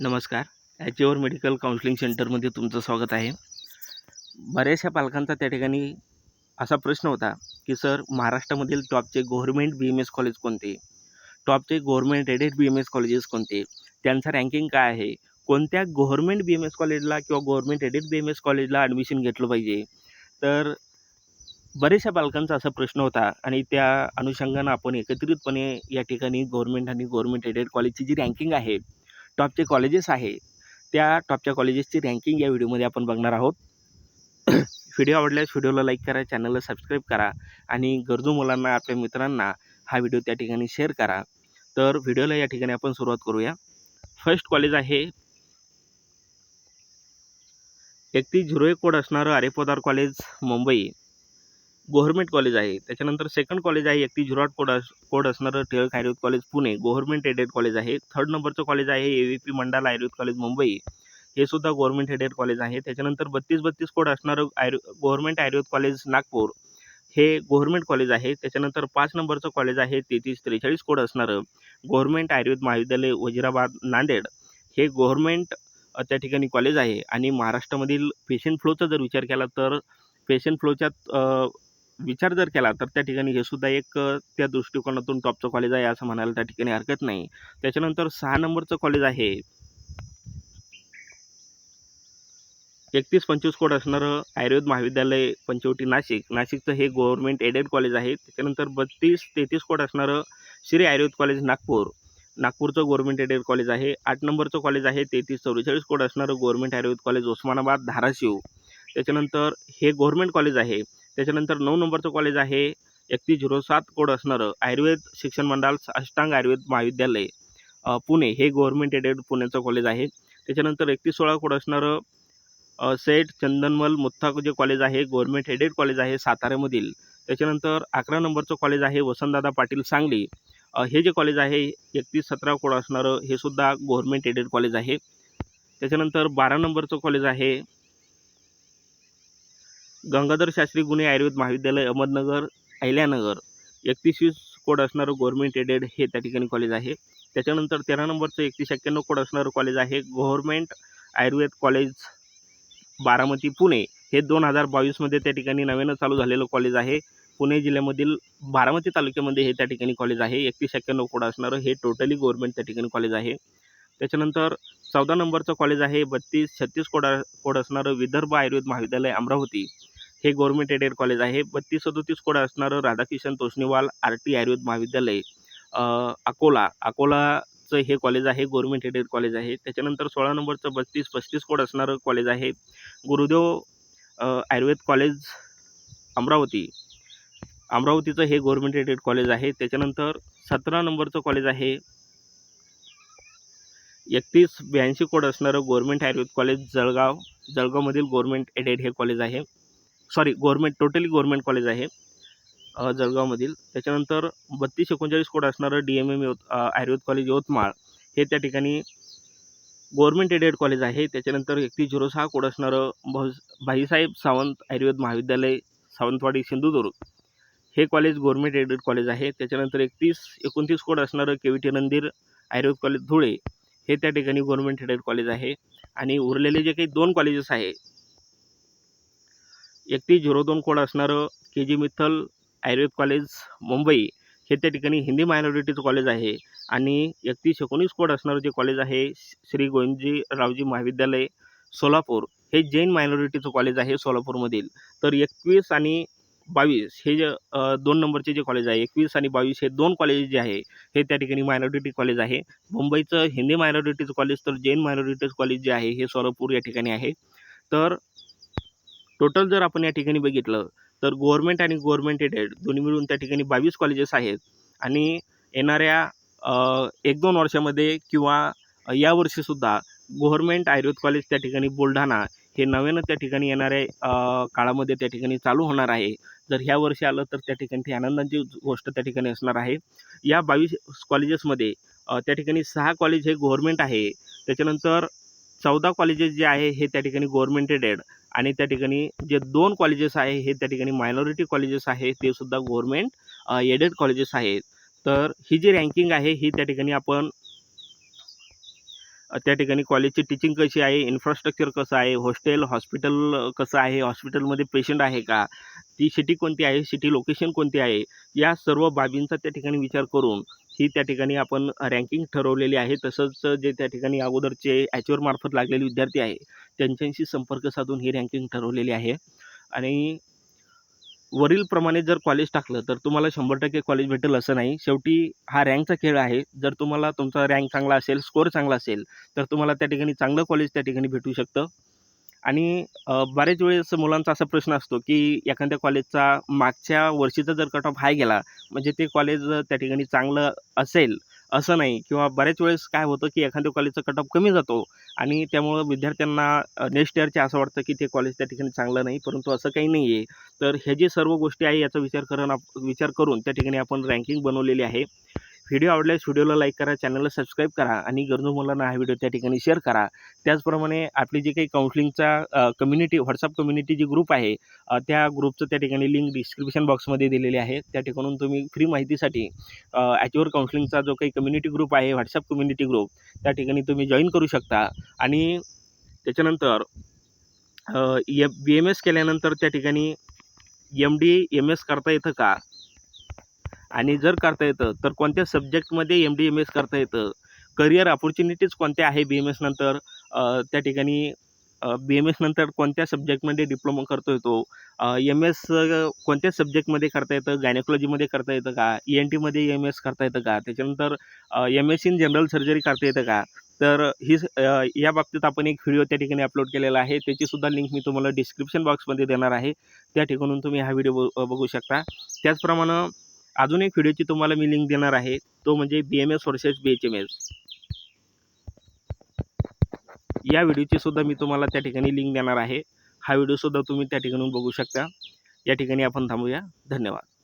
नमस्कार. ॲचिओर medical counselling सेंटरमध्ये तुमचं स्वागत आहे. बऱ्याचशा पालकांचा त्या ठिकाणी असा प्रश्न होता की सर महाराष्ट्रामधील टॉपचे government B M S college कोणते? टॉपचे government aided B M S colleges कोणते? त्यांचं रँकिंग काय आहे? कोणत्या गव्हर्मेंट बी एम एस कॉलेजला किंवा government aided B M S कॉलेजला ॲडमिशन घेतलं पाहिजे? तर बऱ्याचशा पालकांचा असा प्रश्न होता आणि त्या अनुषंगानं आपण एकत्रितपणे या ठिकाणी गव्हर्मेंट आणि गव्हर्मेंट एडेड कॉलेजची जी रँकिंग आहे टॉपचे कॉलेजेस आहे. त्या टॉपच्या कॉलेजेसची रँकिंग या व्हिडिओमध्ये आपण बघणार आहोत. व्हिडिओ आवडल्यास व्हिडिओला लाईक करा चॅनलला सबस्क्राईब करा आणि गरजू मुलांना आपल्या मित्रांना हा व्हिडिओ त्या ठिकाणी शेअर करा. तर व्हिडिओला या ठिकाणी आपण सुरुवात करूया. फर्स्ट कॉलेज आहे. एकतीस झिरो एक कोड असणारं आरेपोदार कॉलेज मुंबई. गव्हर्मेंट कॉलेज आहे. त्याच्यानंतर सेकंड कॉलेज आहे एकतीस झिरो कोड अस कोड असणारं Tilak Ayurved college Pune. Government aided college आहे. थर्ड नंबरचं कॉलेज आहे A V P Mandala Ayurved college Mumbai. हे सुद्धा गव्हर्मेंट एडेड कॉलेज आहे. त्याच्यानंतर बत्तीस बत्तीस कोड असणारं आयु गव्हर्मेंट आयुर्वेद कॉलेज नागपूर. हे गव्हर्मेंट कॉलेज आहे. त्याच्यानंतर पाच नंबरचं कॉलेज आहे तेहतीस त्रेचाळीस कोड असणारं गव्हर्मेंट आयुर्वेद महाविद्यालय वजिराबाद नांदेड. हे गव्हर्मेंट त्या ठिकाणी कॉलेज आहे. आणि महाराष्ट्रामधील पेशंट फ्लोचा जर विचार केला तर पेशंट फ्लोच्या विचार जर केला तर त्या ठिकाणी हे सुद्धा एक त्या दृष्टिकोनातून टॉपचं कॉलेज आहे असं म्हणायला त्या ठिकाणी हरकत नाही. त्याच्यानंतर सहा नंबरचं कॉलेज आहे. एकतीस पंचवीस कोड असणारं आयुर्वेद महाविद्यालय पंचवटी नाशिक. नाशिकचं हे गव्हर्मेंट एडेड कॉलेज आहे. त्याच्यानंतर बत्तीस तेहतीस कोड असणारं श्री आयुर्वेद कॉलेज नागपूर. नागपूरचं गव्हर्मेंट एडेड कॉलेज आहे. आठ नंबरचं कॉलेज आहे. तेहतीस चौवेचाळीस कोड असणारं गव्हर्मेंट आयुर्वेद कॉलेज उस्मानाबाद धाराशिव त्याच्यानंतर हे गव्हर्मेंट कॉलेज आहे. त्याच्यानंतर नऊ नंबरचं कॉलेज आहे. एकतीस झिरो सात कोड असणारं आयुर्वेद शिक्षण मंडळ अष्टांग आयुर्वेद महाविद्यालय पुणे. हे गव्हर्मेंट एडेड पुण्याचं कॉलेज आहे. त्याच्यानंतर एकतीस सोळा कोड असणारं सेठ चंदनमल मुत्था जे कॉलेज आहे गव्हर्मेंट एडेड कॉलेज आहे साताऱ्यामधील. त्याच्यानंतर अकरा नंबरचं कॉलेज आहे वसंतदादा पाटील सांगली. हे जे कॉलेज आहे एकतीस सतरा कोड असणारं हे सुद्धा गव्हर्मेंट एडेड कॉलेज आहे. त्याच्यानंतर बारा नंबरचं कॉलेज आहे गंगाधर शास्त्री गुन्हे आयुर्वेद महाविद्यालय अहमदनगर अहिल्यानगर. एकतीसवीस कोड असणारं गव्हर्मेंट एडेड हे त्या ठिकाणी कॉलेज आहे. त्याच्यानंतर तेरा नंबरचं एकतीस एक्क्याण्णव कोड असणारं कॉलेज आहे. Government Ayurved college Baramati Pune. हे दोन हजार बावीसमध्ये त्या ठिकाणी नव्यानं चालू झालेलं कॉलेज आहे. पुणे जिल्ह्यामधील बारामती तालुक्यामध्ये हे त्या ठिकाणी कॉलेज आहे. एकतीस एक्क्याण्णव कोड असणारं हे टोटली गव्हर्मेंट त्या ठिकाणी कॉलेज आहे. त्याच्यानंतर चौदा नंबरचं कॉलेज आहे. बत्तीस छत्तीस कोड कोड असणारं विदर्भ आयुर्वेद महाविद्यालय अमरावती. हे गव्हर्मेंट एडेड कॉलेज आहे. बत्तीस सदोतीस कोड असणारं राधाकिशन तोष्णीवाल आर टी आयुर्वेद महाविद्यालय अकोला. अकोलाचं हे कॉलेज आहे गव्हर्मेंट एडेड कॉलेज आहे. त्याच्यानंतर सोळा नंबरचं बत्तीस पस्तीस कोड असणारं कॉलेज आहे. गुरुदेव आयुर्वेद कॉलेज अमरावती. अमरावतीचं हे गव्हर्मेंट एडेड कॉलेज आहे. त्याच्यानंतर सतरा नंबरचं कॉलेज आहे. एकतीस ब्याऐंशी कोड असणारं गव्हर्मेंट आयुर्वेद कॉलेज जळगाव. जळगावमधील गव्हर्मेंट एडेड हे कॉलेज आहे. Sorry government totally government college आहे जळगावमधील. त्याच्यानंतर बत्तीस एकोणचाळीस कोड असणारं डी एम एम यवत आयुर्वेद कॉलेज यवतमाळ. हे त्या ठिकाणी गव्हर्मेंट एडेड कॉलेज आहे. त्याच्यानंतर एकतीस झिरो सहा कोड असणारं भाऊ भाईसाहेब सावंत आयुर्वेद महाविद्यालय सावंतवाडी सिंधुदुर्ग. हे कॉलेज गव्हर्मेंट एडेड कॉलेज आहे. त्याच्यानंतर एकतीस एकोणतीस कोड असणारं के व्ही टी नंदीर आयुर्वेद कॉलेज धुळे. हे त्या ठिकाणी गव्हर्मेंट एडेड कॉलेज आहे. आणि उरलेले जे काही दोन कॉलेजेस आहे एकतीस झिरो दोन कोड असणारं K G Mittal Ayurved college Mumbai हे त्या ठिकाणी हिंदी मायनॉरिटीचं कॉलेज आहे. आणि एकतीस एकोणीस कोड असणारं जे कॉलेज आहे श्री गोविंदजी रावजी महाविद्यालय सोलापूर हे जैन मायनॉरिटीचं कॉलेज आहे सोलापूरमधील. तर एकवीस आणि बावीस हे जे दोन नंबरचे जे कॉलेज आहे एकवीस आणि बावीस हे दोन कॉलेज जे आहे हे त्या ठिकाणी मायनॉरिटी कॉलेज आहे. मुंबईचं हिंदी मायनॉरिटीचं कॉलेज तर जैन मायनॉरिटीचं कॉलेज जे आहे हे सोलापूर या ठिकाणी आहे. तर टोटल जर आपण या ठिकाणी बघितलं तर गव्हर्मेंट आणि गव्हर्मेंट एडेड दोन्ही मिळून त्या ठिकाणी बावीस कॉलेजेस आहेत. आणि येणाऱ्या एक दोन वर्षामध्ये किंवा यावर्षीसुद्धा गव्हर्मेंट आयुर्वेद कॉलेज त्या ठिकाणी बुलढाणा हे नव्यानं त्या ठिकाणी येणाऱ्या काळामध्ये त्या ठिकाणी चालू होणार आहे. जर ह्या वर्षी आलं तर त्या ठिकाणी ती आनंदाची गोष्ट त्या ठिकाणी असणार आहे. या बावीस कॉलेजेसमध्ये त्या ठिकाणी सहा कॉलेज हे गव्हर्मेंट आहे. त्याच्यानंतर चौदा कॉलेजेस जे आहे हे त्या ठिकाणी गव्हर्मेंट एडेड आणि त्या ठिकाणी जे दोन कॉलेजेस आहे हे त्या ठिकाणी मायनॉरिटी कॉलेजेस आहे ते सुद्धा गव्हर्मेंट एडेड कॉलेजेस आहेत. तर ही जी रँकिंग आहे ही त्या ठिकाणी आपण त्या ठिकाणी कॉलेजची टीचिंग कशी आहे इन्फ्रास्ट्रक्चर कसं आहे हॉस्टेल हॉस्पिटल कसं आहे हॉस्पिटलमध्ये पेशंट आहे का ती सिटी कोणती आहे सिटी लोकेशन कोणती आहे या सर्व बाबींचा त्या ठिकाणी विचार करून ही त्या ठिकाणी आपण रँकिंग ठरवलेली आहे. तसंच जे त्या ठिकाणी अगोदरचे ॲचवर मार्फत लागलेले विद्यार्थी आहे त्यांच्याशी संपर्क साधून ही रँकिंग ठरवलेली आहे. आणि वरीलप्रमाणे जर कॉलेज टाकलं तर तुम्हाला शंभर टक्के कॉलेज भेटेल असं नाही. शेवटी हा रँकचा खेळ आहे. जर तुम्हाला तुमचा रँक चांगला असेल स्कोअर चांगला असेल तर तुम्हाला त्या ठिकाणी चांगलं कॉलेज त्या ठिकाणी भेटू शकतं. आणि बऱ्याच वेळेस मुलांचा असा प्रश्न असतो की एखाद्या कॉलेजचा मागच्या वर्षीचा जर कट ऑफ हाय गेला म्हणजे ते कॉलेज त्या ठिकाणी चांगलं असेल असं नाही. किंवा बऱ्याच वेळेस काय होतं की एखाद्या कॉलेजचा कट ऑफ कमी जातो. आणि त्यामुळं विद्यार्थ्यांना नेक्स्ट इयरचे असं वाटतं की ते कॉलेज त्या ठिकाणी चांगलं नाही परंतु असं काही नाही आहे तर हे जे सर्व गोष्टी आहे याचा विचार करून आप विचार करून त्या ठिकाणी आपण रँकिंग बनवलेली आहे. व्हिडिओ आवडल्यास व्हिडिओला लाईक करा चॅनलला सबस्क्राईब करा आणि गरजू मुलांना हा व्हिडिओ त्या ठिकाणी शेअर करा. त्याचप्रमाणे आपली जी काही काउन्सिलिंगचा कम्युनिटी व्हॉट्सअप कम्युनिटी जी ग्रुप आहे त्या ग्रुपचं त्या ठिकाणी लिंक डिस्क्रिप्शन बॉक्समध्ये दिलेली आहे. त्या ठिकाणून तुम्ही फ्री माहितीसाठी ॲच्युअर काउन्सिलिंगचा जो काही कम्युनिटी ग्रुप आहे व्हॉट्सअप कम्युनिटी ग्रुप त्या ठिकाणी तुम्ही जॉईन करू शकता. आणि त्याच्यानंतर एफ बी एम एस केल्यानंतर त्या ठिकाणी एम डी एम एस करता येतं का? आणि जर करता येतं तर कोणत्या सब्जेक्टमध्ये एम डी एम एस करता येतं? करिअर ऑपॉर्च्युनिटीज कोणत्या आहे बी एम एस नंतर? त्या ठिकाणी बी एम एस नंतर कोणत्या सब्जेक्टमध्ये डिप्लोमा करता येतो? एम एस कोणत्या सब्जेक्टमध्ये करता येतं? गायनेकोलॉजीमध्ये करता येतं का? ई एन टीमध्ये एम एस करता येतं का? त्याच्यानंतर M S in general surgery करता येतं का? तर ही स- या बाबतीत आपण एक व्हिडिओ त्या ठिकाणी अपलोड केलेला आहे. त्याचीसुद्धा लिंक मी तुम्हाला डिस्क्रिप्शन बॉक्समध्ये देणार आहे. त्या ठिकाणून तुम्ही हा व्हिडिओ ब बघू शकता. त्याचप्रमाणे अजून एक व्हिडिओची तुम्हाला मी लिंक देणार आहे. तो म्हणजे B M S versus B H M S या व्हिडिओची सुद्धा मी तुम्हाला त्या ठिकाणी लिंक देणार आहे. हा व्हिडिओसुद्धा तुम्ही त्या ठिकाणून बघू शकता. या ठिकाणी आपण थांबूया. धन्यवाद.